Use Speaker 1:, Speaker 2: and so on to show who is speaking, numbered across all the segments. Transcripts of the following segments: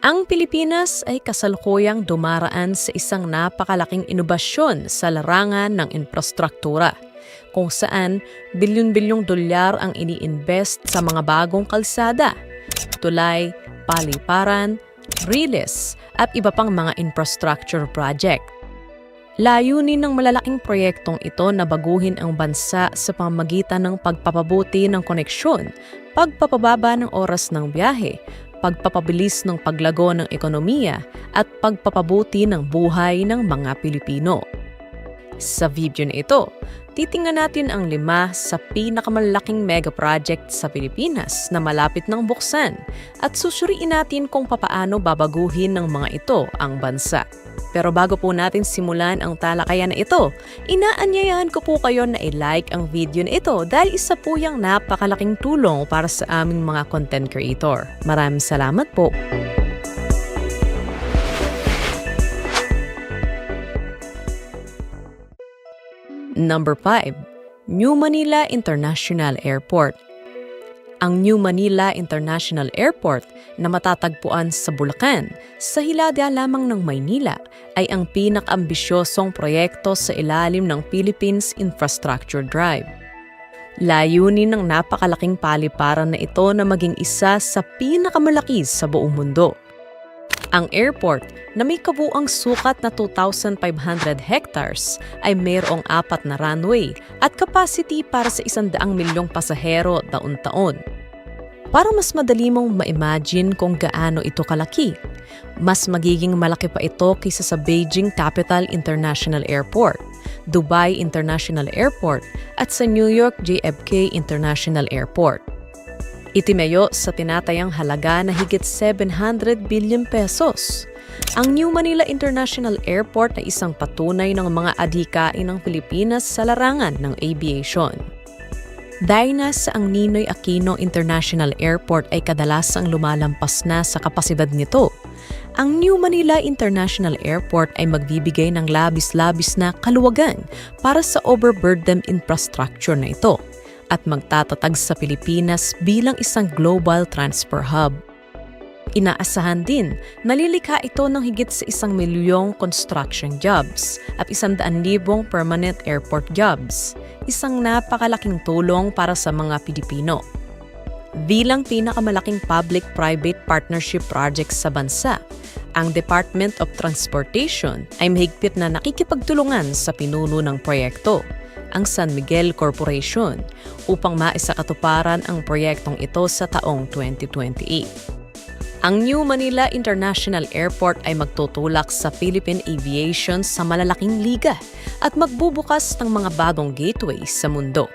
Speaker 1: Ang Pilipinas ay kasalukuyang dumaraan sa isang napakalaking inobasyon sa larangan ng infrastruktura, kung saan bilyon-bilyong dolyar ang ini-invest sa mga bagong kalsada, tulay, paliparan, riles, at iba pang mga infrastructure project. Layunin ng malalaking proyektong ito na baguhin ang bansa sa pamamagitan ng pagpapabuti ng koneksyon, pagpapababa ng oras ng biyahe, pagpapabilis ng paglago ng ekonomiya at pagpapabuti ng buhay ng mga Pilipino. Sa video na ito, titingnan natin ang lima sa pinakamalaking mega project sa Pilipinas na malapit ng buksan at susuriin natin kung papaano babaguhin ng mga ito ang bansa. Pero bago po natin simulan ang talakayan na ito, inaanyayahan ko po kayo na i-like ang video na ito dahil isa po yung napakalaking tulong para sa aming mga content creator. Maraming salamat po. Number 5. New Manila International Airport ang New Manila International Airport na matatagpuan sa Bulacan, sa hilada lamang ng Maynila, ay ang pinakaambisyosong proyekto sa ilalim ng Philippines Infrastructure Drive. Layunin ng napakalaking paliparan na ito na maging isa sa pinakamalaki sa buong mundo. Ang airport na may kabuang sukat na 2,500 hectares ay mayroong apat na runway at capacity para sa 100 milyong pasahero taon-taon. Para mas madali mong ma-imagine kung gaano ito kalaki, mas magiging malaki pa ito kaysa sa Beijing Capital International Airport, Dubai International Airport at sa New York JFK International Airport. Itimayo sa tinatayang halaga na higit 700 billion pesos. Ang New Manila International Airport ay isang patunay ng mga adhikain ng Pilipinas sa larangan ng aviation. Dahil sa ang Ninoy Aquino International Airport ay kadalasang lumalampas na sa kapasidad nito, ang New Manila International Airport ay magbibigay ng labis-labis na kaluwagan para sa overburdened infrastructure na ito at magtatatag sa Pilipinas bilang isang global transfer hub. Inaasahan din, nalilikha ito ng higit sa isang milyong construction jobs at isang daan libong permanent airport jobs, isang napakalaking tulong para sa mga Pilipino. Bilang pinakamalaking public-private partnership project sa bansa, ang Department of Transportation ay mahigpit na nakikipagtulungan sa pinuno ng proyekto ang San Miguel Corporation upang maisakatuparan ang proyektong ito sa taong 2028. Ang New Manila International Airport ay magtutulak sa Philippine Aviation sa malalaking liga at magbubukas ng mga bagong gateways sa mundo.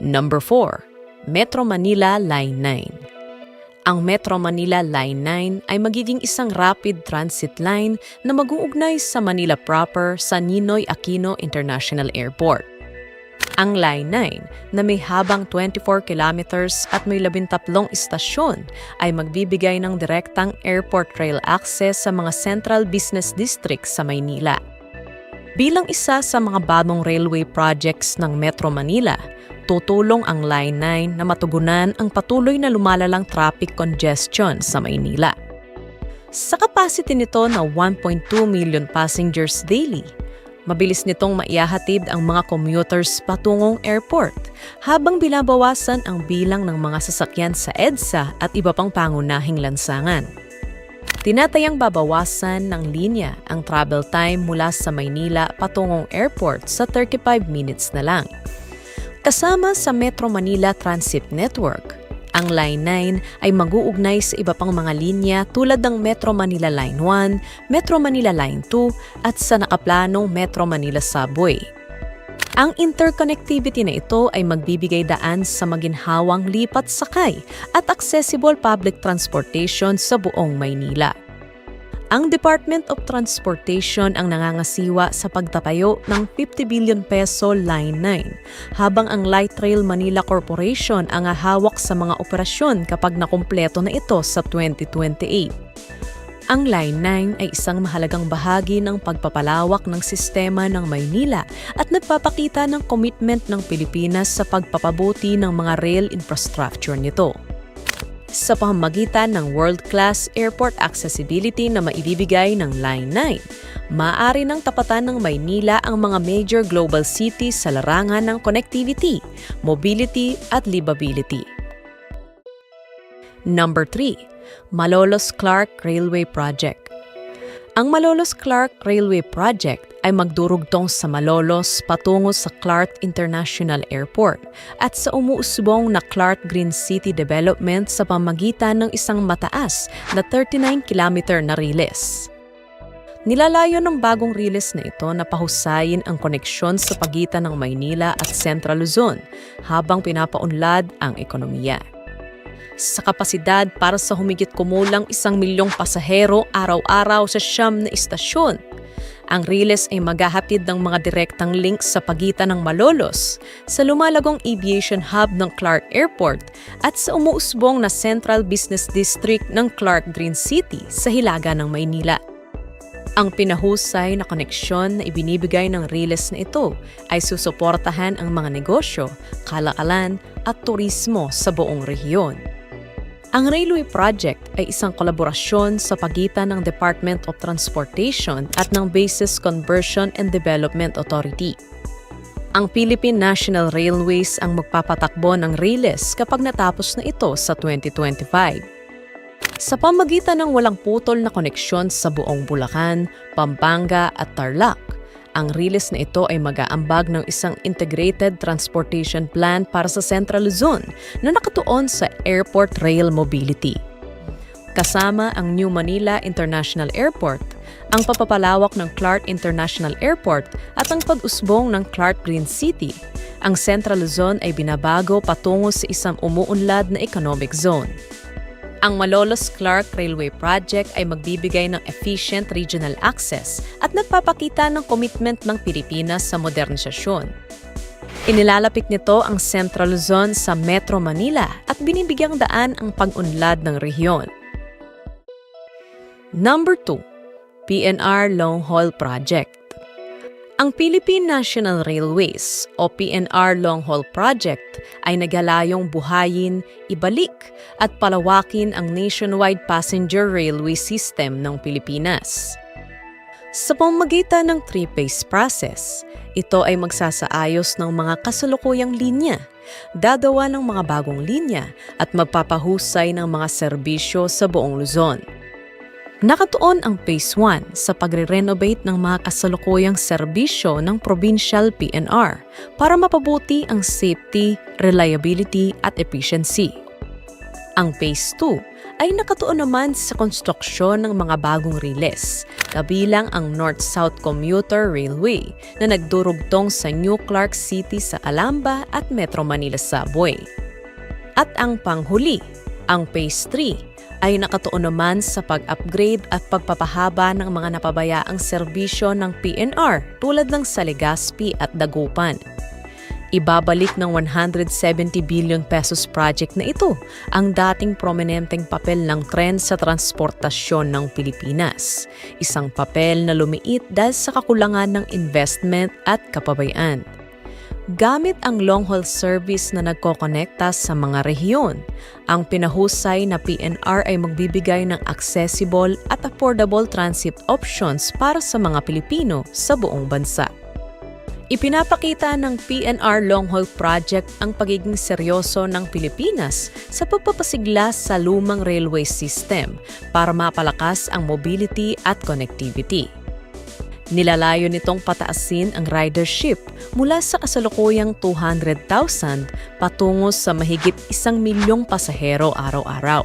Speaker 1: Number 4. Metro Manila Line 9 Ang Metro Manila Line 9 ay magiging isang rapid transit line na mag-uugnay sa Manila proper sa Ninoy Aquino International Airport. Ang Line 9 na may habang 24 kilometers at may 13 istasyon ay magbibigay ng direktang airport rail access sa mga central business districts sa Maynila. Bilang isa sa mga bagong railway projects ng Metro Manila, tutulong ang Line 9 na matugunan ang patuloy na lumalalang traffic congestion sa Maynila. Sa capacity nito na 1.2 million passengers daily, Mabilis nitong maiahatid ang mga commuters patungong airport habang binabawasan ang bilang ng mga sasakyan sa EDSA at iba pang pangunahing lansangan. Tinatayang babawasan ng linya ang travel time mula sa Maynila patungong airport sa 35 minutes na lang. Kasama sa Metro Manila Transit Network, ang Line 9 ay mag-uugnay sa iba pang mga linya tulad ng Metro Manila Line 1, Metro Manila Line 2 at sa nakaplanong Metro Manila Subway. Ang interconnectivity na ito ay magbibigay daan sa maginhawang lipat sakay at accessible public transportation sa buong Maynila. Ang Department of Transportation ang nangangasiwa sa pagtatayo ng 50 billion peso Line 9, habang ang Light Rail Manila Corporation ang hawak sa mga operasyon kapag nakumpleto na ito sa 2028. Ang Line 9 ay isang mahalagang bahagi ng pagpapalawak ng sistema ng Maynila at nagpapakita ng commitment ng Pilipinas sa pagpapabuti ng mga rail infrastructure nito. Sa pamamagitan ng world-class airport accessibility na maibibigay ng Line 9. Maaari nang tapatan ng Maynila ang mga major global cities sa larangan ng connectivity, mobility at livability. Number 3. Malolos Clark Railway Project ang Malolos Clark Railway Project ay magdurugtong sa Malolos patungo sa Clark International Airport at sa umuusbong na Clark Green City Development sa pamagitan ng isang mataas na 39-kilometer na riles. Nilalayo ng bagong riles na ito na pahusayin ang koneksyon sa pagitan ng Maynila at Central Luzon habang pinapaunlad ang ekonomiya sa kapasidad para sa humigit kumulang isang milyong pasahero araw-araw sa siyam na istasyon. Ang Riles ay maghahatid ng mga direktang links sa pagitan ng Malolos, sa lumalagong aviation hub ng Clark Airport at sa umuusbong na Central Business District ng Clark Green City sa hilaga ng Maynila. Ang pinahusay na koneksyon na ibinibigay ng Riles na ito ay susuportahan ang mga negosyo, kalakalan at turismo sa buong rehiyon. Ang railway project ay isang kolaborasyon sa pagitan ng Department of Transportation at ng Basis Conversion and Development Authority. Ang Philippine National Railways ang magpapatakbo ng RAILES kapag natapos na ito sa 2025. Sa pamagitan ng walang putol na koneksyon sa buong Bulacan, Pampanga at Tarlac, ang riles na ito ay mag-aambag ng isang integrated transportation plan para sa Central Luzon na nakatuon sa airport rail mobility. Kasama ang New Manila International Airport, ang papapalawak ng Clark International Airport at ang pag-usbong ng Clark Green City, ang Central Luzon ay binabago patungo sa isang umuunlad na economic zone. Ang Malolos Clark Railway Project ay magbibigay ng efficient regional access at nagpapakita ng commitment ng Pilipinas sa modernisasyon. Inilalapit nito ang Central Luzon sa Metro Manila at binibigyang daan ang pag-unlad ng rehiyon. Number 2. PNR Long Haul Project ang Philippine National Railways o PNR Long Haul Project ay nagalayong buhayin, ibalik at palawakin ang nationwide passenger railway system ng Pilipinas. Sa pamamagitan ng three-phase process, ito ay magsasaayos ng mga kasalukuyang linya, dadawa ng mga bagong linya at magpapahusay ng mga serbisyo sa buong Luzon. Nakatuon ang Phase 1 sa pagre-renovate ng mga kasalukuyang serbisyo ng Provincial PNR para mapabuti ang safety, reliability at efficiency. Ang Phase 2 ay nakatuon naman sa konstruksyon ng mga bagong riles, kabilang ang North-South Commuter Railway na nagdurugtong sa New Clark City sa Alamba at Metro Manila Subway. At ang panghuli, ang Phase 3 ay nakatuon naman sa pag-upgrade at pagpapahaba ng mga napabayaang serbisyo ng PNR tulad ng sa Legazpi at Dagupan. Ibabalik ng 170 billion pesos project na ito ang dating prominenteng papel ng tren sa transportasyon ng Pilipinas. Isang papel na lumiit dahil sa kakulangan ng investment at kapabayaan gamit ang long-haul service na nagkokonekta sa mga rehiyon. Ang pinahusay na PNR ay magbibigay ng accessible at affordable transit options para sa mga Pilipino sa buong bansa. Ipinapakita ng PNR Long Haul Project ang pagiging seryoso ng Pilipinas sa pagpapasigla sa lumang railway system para mapalakas ang mobility at connectivity. Nilalayo nitong pataasin ang ridership mula sa kasalukuyang 200,000 patungo sa mahigit isang milyong pasahero araw-araw.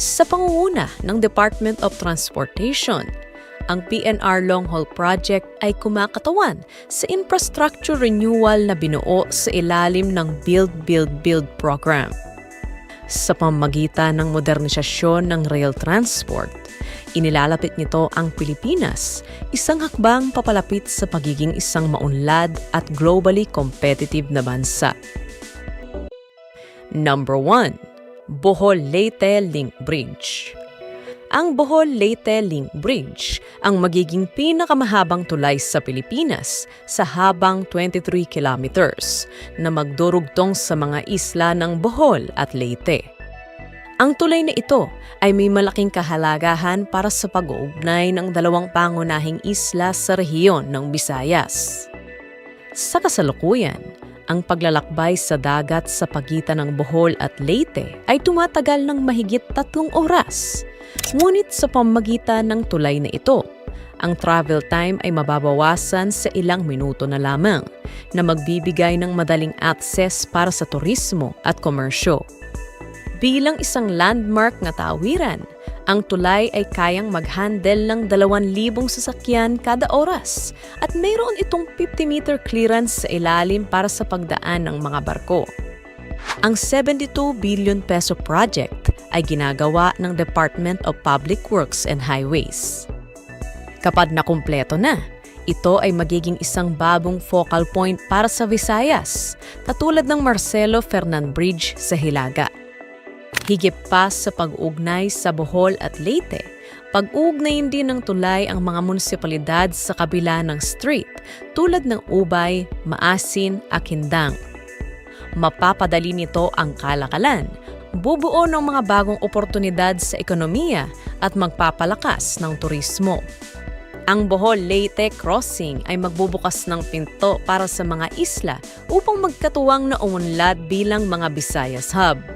Speaker 1: Sa pangunguna ng Department of Transportation, ang PNR Long Haul Project ay kumakatawan sa infrastructure renewal na binuo sa ilalim ng Build Build Build program. Sa pamagitan ng modernisasyon ng rail transport, Inilalapit nito ang Pilipinas, isang hakbang papalapit sa pagiging isang maunlad at globally competitive na bansa. Number 1. Bohol-Leyte Link Bridge ang Bohol-Leyte Link Bridge ang magiging pinakamahabang tulay sa Pilipinas sa habang 23 kilometers na magdurugtong sa mga isla ng Bohol at Leyte. Ang tulay na ito ay may malaking kahalagahan para sa pag-uugnay ng dalawang pangunahing isla sa rehiyon ng Visayas. Sa kasalukuyan, ang paglalakbay sa dagat sa pagitan ng Bohol at Leyte ay tumatagal ng mahigit tatlong oras. Ngunit sa pamagitan ng tulay na ito, ang travel time ay mababawasan sa ilang minuto na lamang na magbibigay ng madaling access para sa turismo at komersyo. Bilang isang landmark na tawiran, ang tulay ay kayang mag-handle ng 2,000 sasakyan kada oras at mayroon itong 50-meter clearance sa ilalim para sa pagdaan ng mga barko. Ang 72 billion peso project ay ginagawa ng Department of Public Works and Highways. Kapag nakumpleto na, ito ay magiging isang bagong focal point para sa Visayas, katulad ng Marcelo Fernan Bridge sa Hilaga. Higit pa sa pag-ugnay sa Bohol at Leyte, pag-ugnayin din ng tulay ang mga munisipalidad sa kabila ng street tulad ng Ubay, Maasin, Akindang. Mapapadali nito ang kalakalan, bubuo ng mga bagong oportunidad sa ekonomiya at magpapalakas ng turismo. Ang Bohol-Leyte Crossing ay magbubukas ng pinto para sa mga isla upang magkatuwang na umunlad bilang mga Visayas Hub.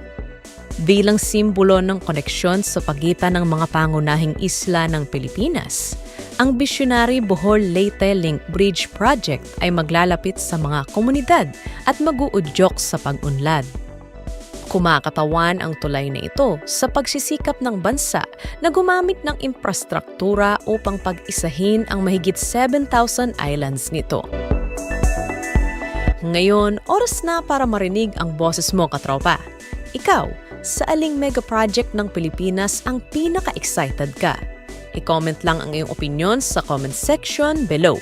Speaker 1: Bilang simbolo ng koneksyon sa pagitan ng mga pangunahing isla ng Pilipinas, ang Visionary Bohol-Leyte Link Bridge Project ay maglalapit sa mga komunidad at mag-uudyok sa pag-unlad. Kumakatawan ang tulay na ito sa pagsisikap ng bansa na gumamit ng infrastruktura upang pag-isahin ang mahigit 7,000 islands nito. Ngayon, oras na para marinig ang boses mo, katropa. Ikaw, sa aling mega project ng Pilipinas ang pinaka-excited ka? I-comment lang ang iyong opinion sa comment section below.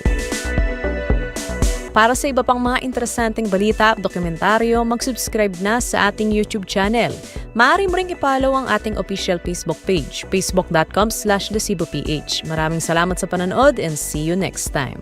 Speaker 1: Para sa iba pang mga interesanteng balita at dokumentaryo, mag-subscribe na sa ating YouTube channel. Maaari mo ring ipollow ang ating official Facebook page, facebook.com slash Maraming salamat sa panonood and see you next time.